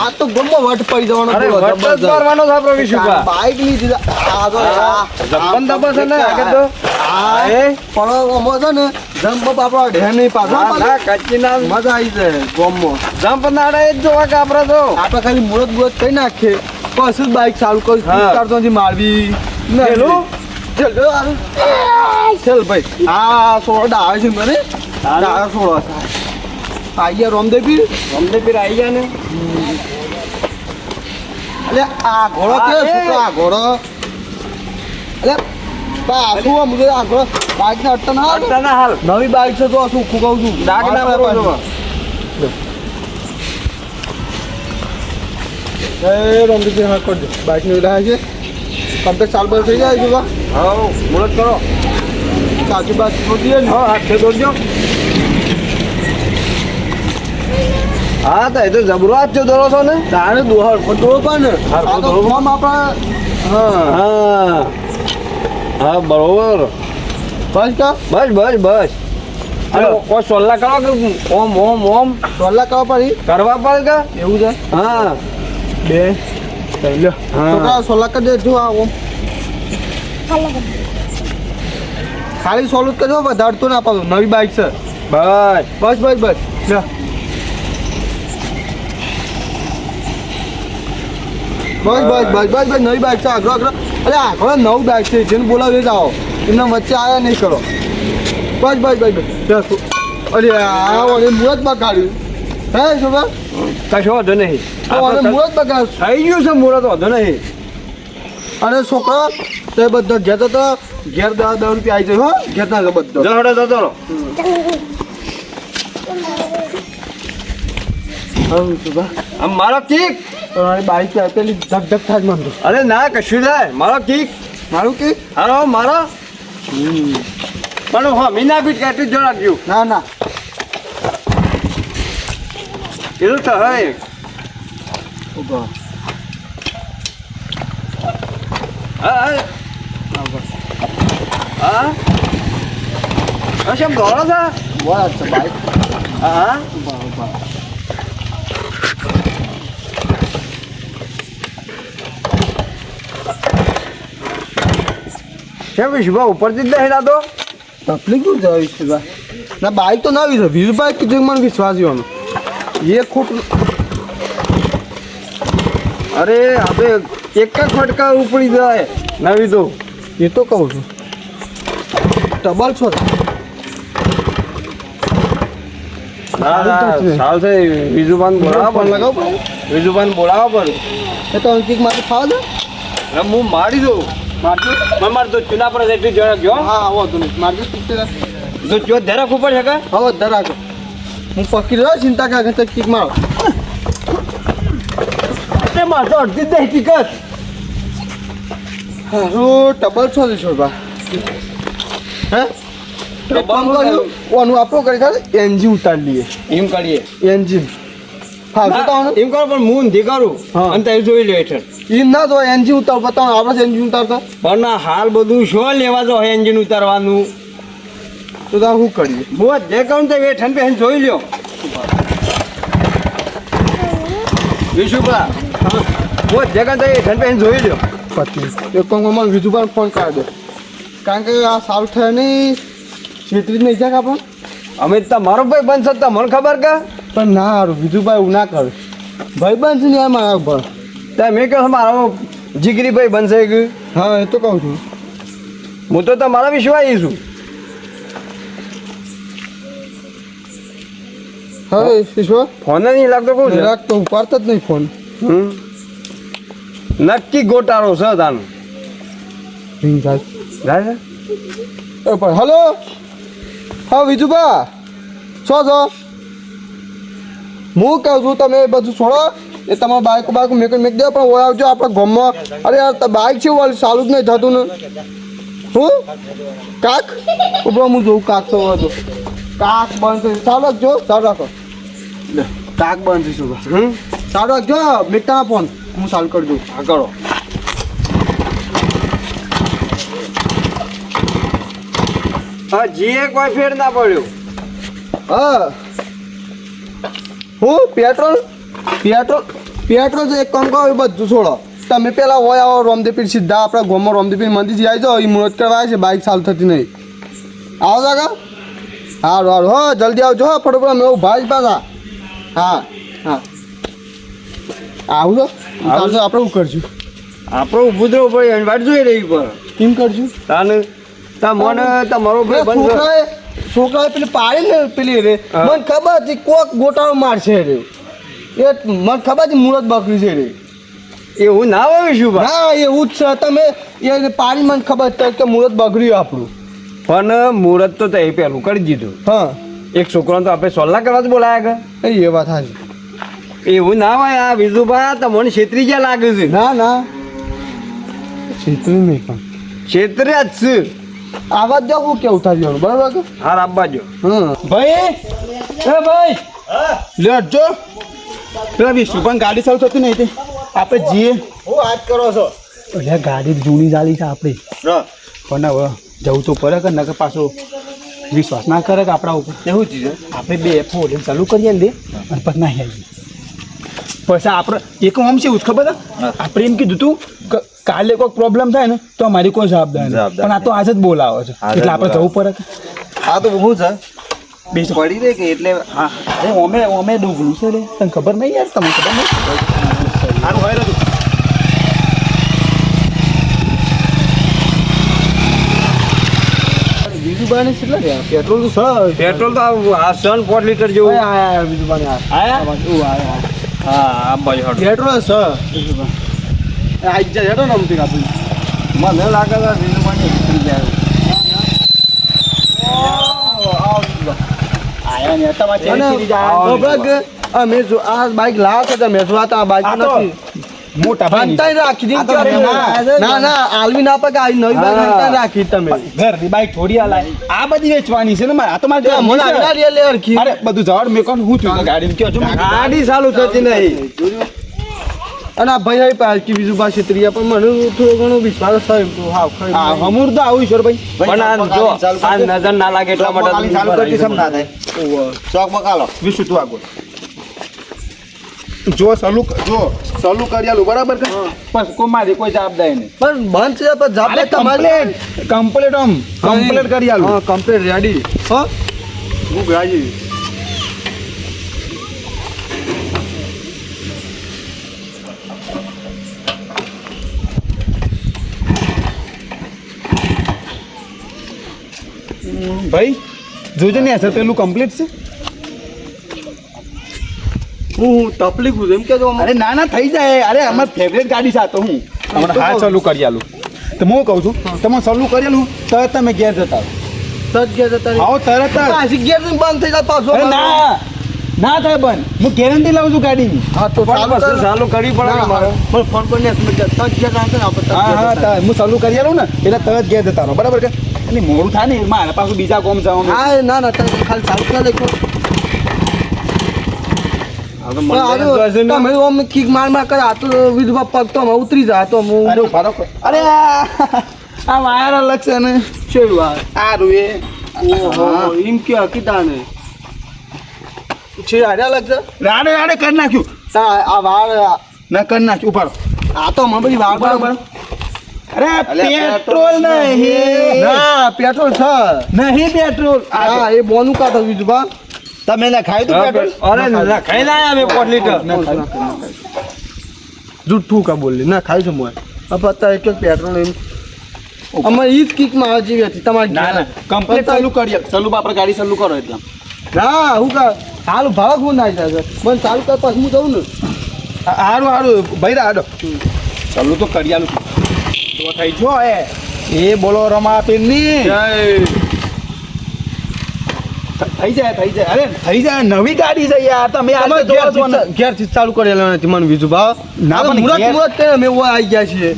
આ તો ગમો વટ પડી જવાનો અરે વટ જ મારવાનો છે આપણો વિશુભા. બાઈક લીધી છે. આ તો છે ને આગળ તો. આ? પણ છે ને જમ્પ આપણો ઢેર નહીં પાછો ના ના કચ્છી ના. મજા આવી જાય ગોમમાં. જમ્પ નાડા જ જોવા કે આપણે તો. આપણે ખાલી મુરત મુરત કઈ નાખીએ. પછી બાઈક ચાલુ કરું. ઉતારતો નથી મારવી. નહીં. પેલું? ચાલ ભાઈ. આ સોળો આવે છે મને. સોળો છે ગયા રોમદેવી અમને પીર આવી ગયા ને? એટલે આ ઘોડો હા, કે. શું આ ઘોડો? એટલે શું આ મુજે આ ઘોડો બાઈક ના અટ્ટા ના આવે? અડતા ના હાલ. નવી બાઈક છે તો શું ખુગાવું છું? ડાક ના મારો એ રોમદેવી હા કરજો બાઈકની રહ્યા છે. કમ્પ્લેટ ચાલ બર થઈ જાય છે હવ મુરત કરો. સાચી બાત છોડીએ હા હાથે દોડજો. હા તો એ તો જબરો જ છે દોરો છો ને. તારે દોહર પણ દોડ પણ હા, આ તો ફોર્મ આપણા હા. હા. હા બરોબર. બસ કા? બસ બસ બસ. અરે કોઈ સોલ્લા કરો કે ઓમ ઓમ ઓમ. સોલા કરવા પડી? કરવા પડે કે? એવું છે? હા. બે. લ્યો. હા. છોકરા સોલા કરી દેજો આ ઓમ. ખાલી સોલું કરજો વધારતો ના પાડો. નવી બાઈક છે. બસ. બસ બસ બસ. લ્યો. બસ બસ બસ બસ બસ નવી બાઇક છે. આગળ આગળ. અરે આગળ નવું બાઇક છે. જેને બોલાવી જાઓ. આવો એમના વચ્ચે આવ્યા નહીં કરો. બસ બસ બસ બસ? અરે આ ઓને મુરત બગાડ્યું હે શું કશો વાંધો નહીં. તો ઓને મુરત બગાડ થઈ ગયું છે મુહૂર્ત વાંધો નહીં. અને છોકરા તે બધો ઘેતો તો ઘેર દસ દસ રૂપિયા આવી જાય હો. ઘેતા છે બધો. જડો જતો રહો હા આમ મારો કિક તમારી બાઈક આપેલી પેલી ધક ધક થાય મને અરે ના કશું થાય. મારો કિક. મારું કે હારો મારો. પણ હા મીના બીટ કાઢી જ રાખજો ના ના. એવું તો હોય. ઊભા. હા હા. હા? હા શેમ દોડો છે? બોલ છે બાઈક. હા હા ઊભા ઊભા કેમ વિશુભા ઉપરથી જ નહીં તો તકલીફ શું જાય શુભા ના બાઈક તો નવી છે વીર બાઈક કીધું મને વિશ્વાસ એ ખોટું અરે આપણે એક જ ફટકા ઉપડી જાય. નવી તો એ તો કહું છું. ટબલ છો. સાલ છે. વિજુભાન બોલાવો પણ. લગાવ પડે વિજુભાન બોલાવો પણ. એ તો અંકિત માટે ખાવા દે. હવે હું મારી દઉં. મારજો. મારે તો ચૂના પર એટલી ઝડપ જો. હા વાંધો તો મારજો તો જો ધરા ઉપર છે કે? હવે ધરાક. હું પકડી રહ્યો ચિંતા કા તો કિક મારો. તે માર તો અડધી નહીં ટિકટ હારું ડબલ છો બા હે? કર્યું? ઓનું આપણું કરી ખાલી એન્જિન ઉતારી લઈએ. એમ કાઢીએ એન્જિન ફાવશે તો એમ કરો પણ હું ઊંધી કરું. અને તમે જોઈ લો હેઠળ. એ ના જો એન્જિન ઉતાર બતાવો આપણે એન્જિન ઉતારતા. પણ ના હાલ બધું શું લેવા જો એન્જિન ઉતારવાનું? તો તો શું કરીએ? હું જે કહું તે હેઠળ પહેન જોઈ લ્યો. વિશુભા હું જે કહું તે હેઠળ પહેન જોઈ લ્યો. પતિ એક કામ મને ફોન કરી દો. કારણ કે આ સારું થાય નહીં. જ નહીં જાય આપણને અમે તમારો ભાઈ બનશે તમને ખબર કે? પણ ના સારું બીજું ભાઈ હું ના કરું. ભાઈ બનશે ને એમ મારા ઉપર ત્યાં મેં કહ્યું મારો જીગરી ભાઈ બનશે કે? હા એ તો કહું છું. હું તો તમારા વિશ્વાસી છું. હવે વિશ્વા? ફોન નહીં લાગતો કહું છું રાખ તો ઉપાડતા જ નહીં ફોન. હમ. નક્કી ગોટાળો છે તાનું જાય હલો? હા વિજુભા છો છો? હું કહું છું તમે એ બધું છોડો. એ તમારા બાઇક બાઇક મેક મેક દે પણ ઓય આવજો આપણા ગામમાં. અરે યાર બાઇક છે વાળું સારું જ નહીં થતું ને. હું? કાક? ઊભો હું જોઉં કાક તો હતો કાક બંધ થઈ સારું રાખજો સારું રાખો. લે, કાક બંધ થઈશું હમ? ચાલો રાખજો મેકતા ફોન. હું સારું કરી દઉં. હા કરો. હા જીએ કોઈ ફેર ના પડ્યો. હા. હું? પેટ્રોલ પેટ્રોલ પેટ્રોલ તો એક કામ કરો એ બધું છોડો. તમે પેલા હોય આવો રોમદેપીર સીધા આપણા ગામમાં રોમદેપીર મંદિર જઈ જાઓ એ મુહૂર્ત કરવા આવે છે બાઇક ચાલુ થતી નહીં. આવો કાકા. હારું હારું. હો જલ્દી આવજો હો ફટોફટ મેં ભાઈ પાછા. હા હા. આવું તો આપણે શું કરશું આપણો રહેવું પડે વાટ જોઈ રહી પર કેમ કરશું? તાને તા મને તમારો છોકરાએ છોકરાએ પેલી પાડી ને પેલી રે. મને ખબર હતી કોક ગોટાળો મારશે રે. એ મને ખબર હતી મુરત બકરી છે રે. એવું ના હોય શું ભાઈ ના એવું જ છે. તમે એ પાડી મને ખબર હતી કે મુરત બગડ્યું આપણું. પણ મુરત તો તે પહેલું કરી દીધું. હા. એક છોકરાને તો આપણે સોલ્લા કરવા જ બોલાયા કે? એ વાત હાજી એવું ના હોય આ વિજુભા તમને છેતરી જ્યાં લાગે છે? ના ના. છેતરી નહીં પણ. છેતર્યા જ છે. આવા જ હું કેવું થાય બરાબર કે? હા આપવા જો ભાઈ એ ભાઈ લે હટજો પેલા વિષ્ણુ પણ ગાડી ચાલુ થતી નહીં તે આપણે જઈએ હું વાત કરો છો? એટલે ગાડી જૂની ચાલી છે આપણી. પણ હવે જવું તો પડે કે નકર પાછો વિશ્વાસ ના કરે કે આપણા ઉપર. એવું જ આપણે બે ફોર ચાલુ કરીએ ને અને પછી ના આવીએ. પછી આપણે એક આમ છે એવું જ ખબર છે? આપણે એમ કીધું તું કે કાલે કોઈ પ્રોબ્લેમ થાય ને તો અમારી કોઈ જવાબદારી નહીં પણ આ તો આજે જ બોલાવે છે. એટલે આપણે જવું પડે આ તો બહુ છે? બેસો પડી રહી કે એટલે હા. અમે ઓમે ઓમે ડૂબલું છે રે. તને ખબર નહીં યાર તમને ખબર નહીં? સારું હોય રહ્યું બીજું કેટલા પેટ્રોલ તો સર. પેટ્રોલ તો આ સન પોટ લીટર જેવું. બીજું બાને હા હટો. પેટ્રોલ સર આઈ જાય હેડો ને અમથી કાપી મને લાગે છે વિજુભાને નીકળી જાય આયા ને તમારે અને ચેરી જાય બબક, અમે જો આ બાઈક લાવો તો મેં જોવા આ બાઈક નથી. મોટા ભાઈ રાખી દી આ તો ક્યારે? ના, ના ના આલવી ના પગે આવી નવી બાઈક રાખી તમે. બાઈક થોડી આ બધી વેચવાની છે ને મારે. આ તો મારે મને આગળ લે અરે બધું જવાડ મેં કોણ હું થયું? ગાડી કયો છો? ગાડી ચાલુ થતી નહીં. અને આ ભાઈ આવી પાલકી બીજું પાસે ત્રીજા પણ મને થોડો ઘણો વિશ્વાસ થયો તો હા ખરી. હા હમુર તો આવું ઈશ્વરભાઈ પણ આ જો આ નજર ના લાગે એટલા માટે ચાલુ કરતી સમ ના થાય. ચોક મકાલો વિશુ તું આગળ જો સલુ જો સલુ કર્યાલું બરાબર કે બસ કો મારી કોઈ જવાબદારી નહીં. પણ બંધ છે પણ જવાબદારી તમારી. કમ્પ્લેટ આમ. કમ્પ્લેટ કરી આલું હા કમ્પ્લીટ રેડી હા. હું ગાજી. ભાઈ જોજો ને સર પેલું કમ્પ્લીટ છે. હું તકલીફ છું એમ કે તો અરે ના ના થઈ જાય. અરે અમાર ફેવરેટ ગાડી છે તો હું. હમણાં હા ચાલુ કરી આલું. તો હું કહું છું તમે ચાલુ કરી આલું તરત તમે ઘેર જતા તરત ગેર જતા આવો તરત પાછી બંધ થઈ જાય પાછો. ના. ના થાય બંધ હું ગેરંટી લાવું છું ગાડીની. હા તો ચાલુ કર. ચાલુ કરવી પડે મારે. પણ ફોન પર ને ને હા હા હું ચાલુ કરી આલું ને એટલે તરત ઘેર જતા રહો. બરાબર કે? એટલે મોડું થાય ને મારે પાછું બીજા કોમ જવાનું. હા ના ના તમે ખાલી ચાલુ કરી ને. તો ઉતરી જાય તો હું અરે અરે આ વાયર અલગ છે ને. ચેડું આ આ રૂએ. ઓહો એમ કે હકીદાને. છે આડે રાડે રાડે કરી નાખ્યું. તા આ વાળ ના કરી નાખ્યું ઊભા આ તો બધી વાળ બરાબર. અરે પેટ્રોલ નહીં. ના પેટ્રોલ છે. નહીં પેટ્રોલ. હા એ બોનું કાઢો બીજું બા. તમે ના ખાઈ દઉં પેટ્રોલ? અરે ના ખાઈ ના અમે પોટ લીટર. જૂઠું કા બોલી ના ખાઈ છું મોય. હવે અત્યારે એક પેટ્રોલ એમ અમારે ઈ જ કિકમાં માં જેવી હતી તમારી ના ના કમ્પ્લીટ ચાલુ કરીએ. ચાલુ આપણે ગાડી ચાલુ કરો એટલે. ના હું કા હાલ ભાવ હું ના જાય મને ચાલુ કર પછી હું જઉં ને. હારું હારું. ભાઈ રાડો ચાલુ તો કરી આલું તો થઈ જો એ એ બોલો રમા પીરની. થઈ જાય થઈ જાય. અરે થઈ જાય નવી ગાડી છે યાર. તમે આ છો. ઘેરથી ઘેરથી ચાલુ કરેલા નથી મને બીજું ભાવ. ના, પણ મુરત મુરત કરે અમે આવી ગયા છીએ.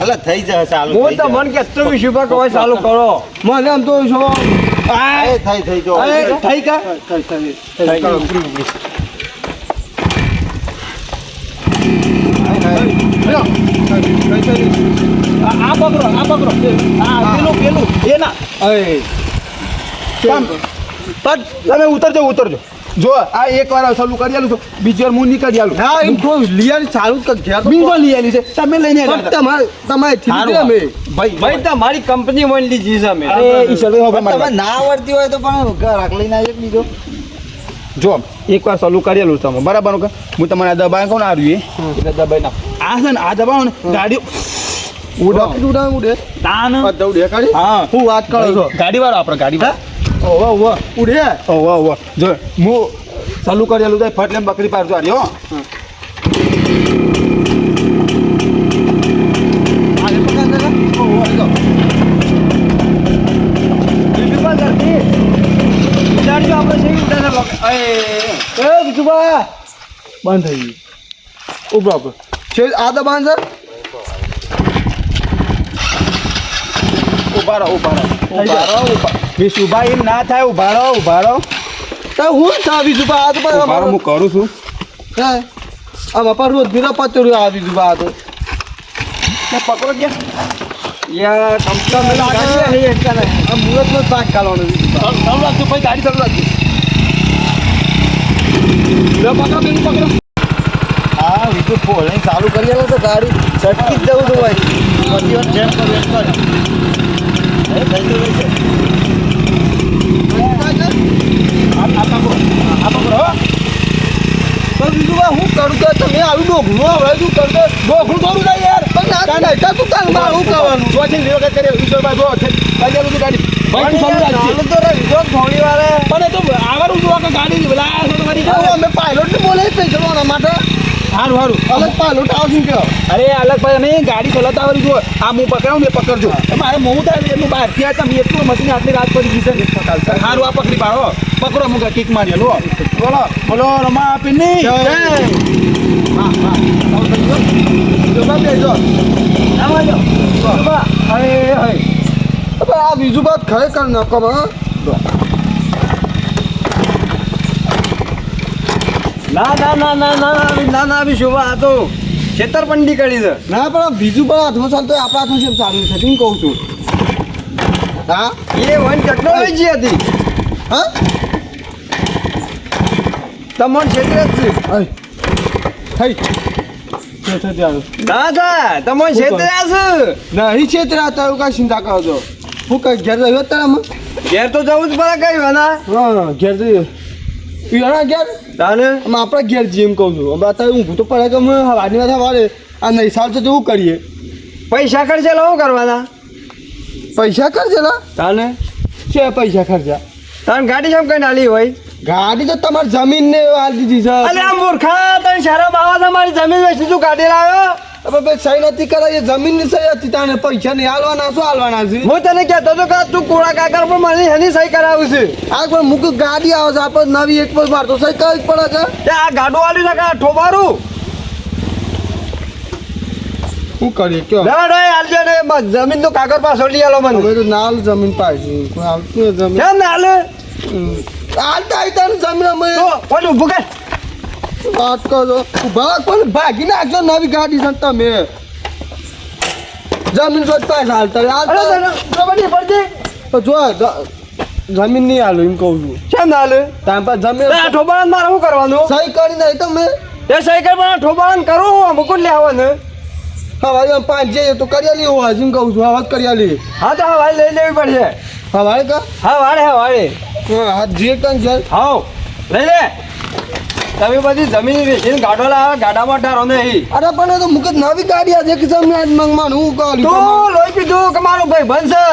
એટલે થઈ જાય ચાલુ હું તો મન કે તું વિશુભા કહો ચાલુ કરો. મને એમ તો છો થઈ થઈ જો. થઈ કા થઈ થઈ થઈ કરો. લ્યો. થઈ, થઈ, થઈ. આ આ પકડો આ પકડો. આ પેલું પેલું એ. ના અય. કામ. પણ તમે ઉતરજો ઉતરજો. જો આ એક વાર ચાલુ કરી આલું છું. બીજી વાર હું નીકળી આલું. હા એમ થોડું લિયર ચાલુ જ ઘેર આલી છે. તમે લઈને તમારે તમારે ભાઈ ભાઈ તમારી કંપની માં. લીધી છે અમે અરે ઈશ્વરભાઈ હવે મારી તમે ના આવડતી હોય તો પણ રાખ લઈને એક બીજો. જો એક વાર ચાલુ કરી આલું તમે. બરાબર કે હું તમને આ દબાણ કોણ ને આ રહ્યું એ એટલે દબાઈ નાખ. આ છે ને આ દબાવો ને ગાડી રોકેટ ઉડાવ. ઉડે તાન. દઉડે કાઢી. હા. હું વાત કરો છો. ગાડી વાળો આપણે ગાડી વાળો ઓવા ઓવા ઉડે. વાહ વાહ જો હું ચાલુ કરી આલું જાય ફટ લઈને બકરી પાડજો આ રહ્યો આને પકડ દે ને. ઓવા, જો. બીજું પણ કરતી ઉડાડજો આપણે છે ઉડાડે લોકો એ બીજુબા બંધ થઈ ગયું. ઉભરો ઉભરો છે આ દબાણ સર ઊભા રહો ઊભા રહો. ઊભા રહો ઊભા. વિશુભાઈ એમ ના થાય ઊભા રહો ઊભા રહો. તો હું થા બીજુબા આ તો પણ હું કરું છું. હે? આમાં પણ રોજ પચો રૂપિયા આ બીજુબા આ તો. ને પકડો ગયા યાર કંપની ગાડી નહીં એટલે આ કાઢવાનો રાખજો ભાઈ ગાડી રાખજો. હા વિદ્યુત ફોલ ચાલુ કરી આલો તો ગાડી. સટકી જ જવું હોય પછી જેમ હું. કરું તો તમે આવું ડોઘનું આવડે તું કરું તો? ડોઘનું થોડું થાય યાર. પણ ના તું તારું મારું કરવાનું પછી બે વખત કરીએ વિશ્વભાઈ જો ગાડી. પણ તો આવવાનું જોવા હારું હારું. અલગ પા લૂંટાવો છું કે અરે અલગ પા નહીં ગાડી ચલાવતા આવડી જો આ હું પકડાવું ને પકડજો મારે મોં થાય એટલે બહાર આવ્યા તમે એટલું મશીન આટલી રાત પડી ગઈ છે હારું આ પકડી પાડો. પકડો મુકા કિક મારી લો. બોલો બોલો રમા જય. હા હા. બેજો અરે હે આ બીજું બાત ખરેખર નકમ હા? ના ના ના ના ના આવી ના ના બી શોભા આ તો છેતરપંડી કરી છે. ના પણ બીજું પણ હાથમાં ચાલતો આપણા હાથમાં છે ચાલુ છે શું કહું છું? હા? એ વન ટેકનોલોજી હતી. હા? તમારું ક્ષેત્ર જ છે. થઈ ના થા તમારું ક્ષેત્ર છે. નહીં ક્ષેત્ર તારું કાંઈ ચિંતા કરો છો? હું કઈ ઘેર રહ્યો તારામાં ઘેર તો જવું જ પડે કઈ વાના. હા ઘેર જઈએ. પીવાના ઘેર? તાને? અમે આપણે ઘેર એમ કહું છું. અમે અત્યારે ઊંઘું તો પડે કે અમે હવાની વાત વારે આ નહીં સાલ તો શું કરીએ? પૈસા ખર્ચે લાવો કરવાના? પૈસા ખર્ચેલા તાને? છે પૈસા ખર્ચા. તાન ગાડી કેમ કઈ નાલી હોય? ગાડી તો તમારી જમીન ને આ દીધી છે. અરે આ મૂર્ખા તને શરમ આવા તમારી જમીન વેચી તું ગાડી લાવ્યો? હવે ભાઈ સહી નથી કરાય જમીનની સહી હતી તાને પૈસા નહીં હાલવાના શું હાલવાના છે? હું તને કહેતો હતો કે તું કોળા કાકર પણ મને એની સહી કરાવું છે. આ પણ મુક ગાડી આવે છે આપણે નવી એક પર મારતો સહી કરવી પડે છે. આ ગાડો વાળી છે કે ઠોબારું? શું કરીએ કયો? ના ના હાલજો ને જમીન કાગળ પાછળ લઈ આલો મને. હવે તો નાલ જમીન પાછી હાલતું જમીન. ના હમ. હાલતા આવી તાને જમીન અમે. કોણ કર. વાત કરો. ઊભા પણ ભાગી નાખજો નવી ગાડી છે તમે. જમીન પાસે હાલતા હાલતા તો જો જમીન નહીં હાલો એમ કહું છું. કેમ ના હાલે? તે આ જમીન ઠોબાણ મારે શું કરવાનું? સહી કરી નહીં તમે એ સહી કરી પણ ઠોબાણ કરો કરું હું? મુકુટ લે હવારે પાંચ જઈએ તો કરિયાલી હું એમ કહું છું. આવાજ કરિયાલી હા તો હવારે લઈ લેવી પડશે. હવારે કા? હા વાળે હા હા જે કંઈ જાય હાઉ. લઈ લે. તમે બધી જમીન વેચીને ગાડો લાવે ગાડામાં ઠારો નહીં. અરે પણ તો મુકત નવી ગાડી આજે કે તમે આજ મંગમાં હું કહું તો લોહી કીધું કે મારો ભાઈ બનશે?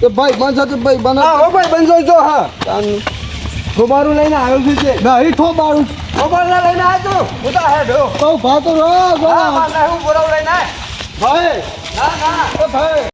તો ભાઈ બનશે તો ભાઈ બન? હા ભાઈ બનશો જો હા. ઠોબારું લઈને આવ્યો છું તે નહીં ઠો બારું. ઠોબારું લઈને આવ્યો તું. હું તો હેડ તો ભાતો હા મારે હું બોરાવ લઈને ભાઈ. ના ના. ભાઈ.